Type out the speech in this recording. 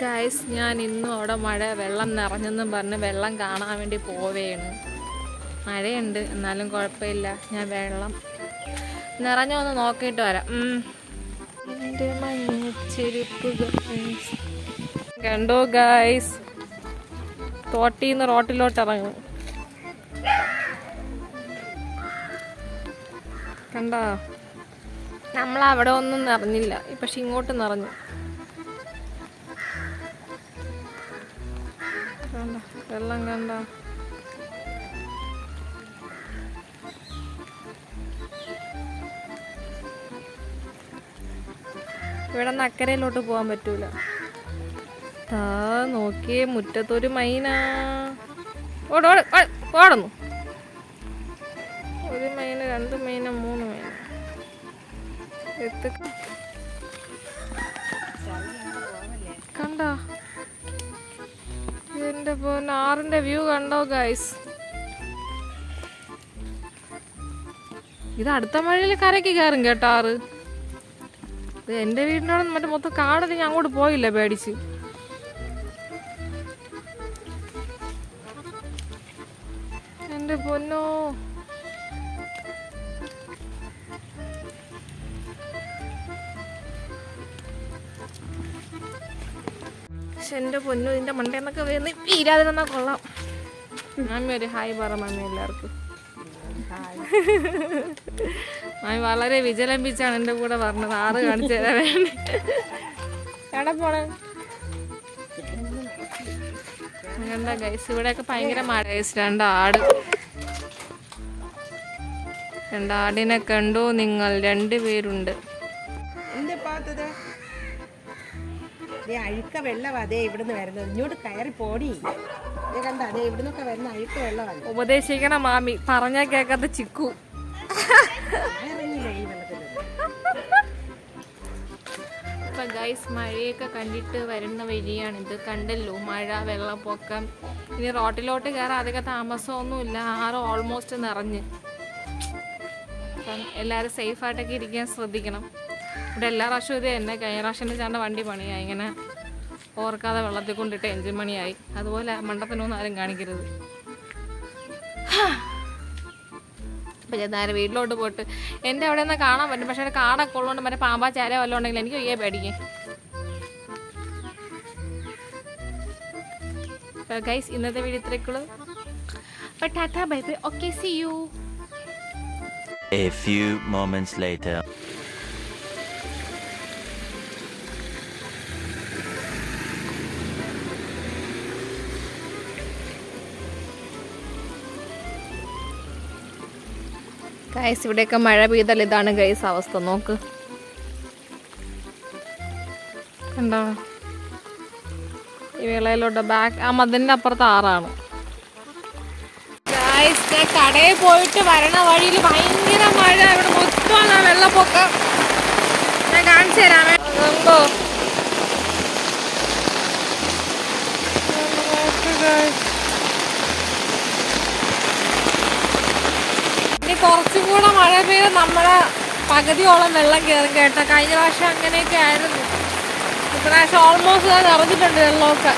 Guys ഞാൻ ഇന്നും അവിടെ മഴ വെള്ളം നിറഞ്ഞെന്നും പറഞ്ഞ് വെള്ളം കാണാൻ വേണ്ടി പോവേണ് മഴയുണ്ട് എന്നാലും കുഴപ്പമില്ല. ഞാൻ വെള്ളം നിറഞ്ഞു ഒന്ന് നോക്കിയിട്ട് വരാം. എന്റെ മഞ്ഞച്ചെരുപ്പ്. കണ്ടോ ഗായ്സ് തോട്ടിന്ന് റോട്ടിലോട്ട് ഇറങ്ങും. കണ്ടോ? നമ്മളവിടെ ഒന്നും നിറഞ്ഞില്ല. പക്ഷെ ഇങ്ങോട്ട് നിറഞ്ഞു. കണ്ടോ വെള്ളം കണ്ട. ഇവിടെ നിന്ന് അക്കരയിലോട്ട് പോകാൻ പറ്റൂല. ആ നോക്കിയേ മുറ്റത്തൊരു മൈന. ഓട ഓട് ഓട്, ഓടുന്നു. ഒരു മൈന രണ്ട് മൈന മൂന്ന് മൈന. എത്ത് ആറിന്റെ വ്യൂ കണ്ടോ ഗൈസ് ഇത് അടുത്ത മഴയിൽ കരയ്ക്ക് കയറും കേട്ടോ ആറ്. ഇത് എന്റെ വീടിനോട് മറ്റേ മൊത്തം കാടല്ലേ ഞാൻ അങ്ങോട്ട് പോയില്ല പേടിച്ച്. എന്റെ പൊന്നോ. എന്റെ പൊന്നു ഇതിന്റെ മണ്ടേന്നൊക്കെ വരുന്ന വീരാതിരുന്നാ കൊള്ളാം. മാമി ഒരു ഹായ് പറ മാമി എല്ലാവർക്കും. മാമി വളരെ വിജലംബിച്ചാണ് എന്റെ കൂടെ പറഞ്ഞത് ആറ് കാണിച്ചു തരാൻ വേണ്ടി. പോണേ? കണ്ട ഗൈസ് ഇവിടെയൊക്കെ ഭയങ്കര മഴ. ഗൈസ് രണ്ടാട് രണ്ടാടിനെ കണ്ടു നിങ്ങൾ. രണ്ടുപേരുണ്ട് ദേ അഴുക്ക വെള്ളമാണ് അതേ ഇവിടുന്ന് വരുന്നത്. ഇങ്ങോട്ട് കയറി പോടി. ദേ കണ്ട അതേ ഇവിടുന്നൊക്കെ വരുന്ന അഴുക്ക വെള്ളമാണ് ഉപദേശിക്കണ മാമി. പറഞ്ഞാ കേക്കാത്ത ചിക്കു. ഇപ്പൊ ഗൈസ് മഴയൊക്കെ കണ്ടിട്ട് വരുന്ന വഴിയാണിത് കണ്ടല്ലോ മഴ വെള്ളപ്പൊക്കം. ഇനി റോട്ടിലോട്ട് കയറാൻ അധികം താമസമൊന്നുമില്ല. ആറ് ഓൾമോസ്റ്റ് നിറഞ്ഞ്. അപ്പം എല്ലാവരും സേഫായിട്ടൊക്കെ ഇരിക്കാൻ ശ്രദ്ധിക്കണം. ഇവിടെ എല്ലാ പ്രാവശ്യവും ഇത് തന്നെ. കഴിഞ്ഞ പ്രാവശ്യം ചേട്ടന്റെ വണ്ടി പണിയായി. ഇങ്ങനെ ഓർക്കാതെ വെള്ളത്തിൽ കൊണ്ടിട്ട് എഞ്ചിൻ പണിയായി. അതുപോലെ മണ്ടത്തിനൊന്നും ആരും കാണിക്കരുത്. അപ്പം ഞാൻ നേരെ വീട്ടിലോട്ട് പോയിട്ട് എന്റെ അവിടെ നിന്ന് കാണാൻ പറ്റും. പക്ഷേ കാടൊക്കെ ഉള്ളതുകൊണ്ട് മറ്റേ പാമ്പാ ചാര വല്ലതും ഉണ്ടെങ്കിൽ എനിക്ക് ഒയ്യേ പേടിക്കും. ഗൈസ് ഇന്നത്തെ വീഡിയോ ഇത്രയ്ക്കുള്ളൂ അപ്പോൾ tata bye bye. Okay see you A few moments later. Guys ഇവിടെയൊക്കെ മഴ പെയ്താൽ ഇതാണ് ഗൈസ് അവസ്ഥ. നോക്ക്. കണ്ടോ? ഈ വേളയിലോട്ട് ബാക്ക് ആ മതിലിന്റെ അപ്പുറത്ത് ആറാണ്. ഗൈസ് ഞാൻ കടയിൽ പോയിട്ട് വരണ വഴിയിൽ ഭയങ്കര മഴ. ഇവിടെ മൊത്തമാണ് വെള്ളപ്പൊക്കം. ഞാൻ കാണിച്ചു തരാമേ. നോക്കോ ഇനി കുറച്ചും കൂടെ മഴ പെയ്ത് നമ്മുടെ പകുതിയോളം വെള്ളം കയറും കേട്ടോ. കഴിഞ്ഞ പ്രാവശ്യം അങ്ങനെയൊക്കെ ആയിരുന്നു. ഇപ്രാവശ്യം ഓൾമോസ്റ്റ് നിറഞ്ഞിട്ടുണ്ട് വെള്ളമൊക്കെ.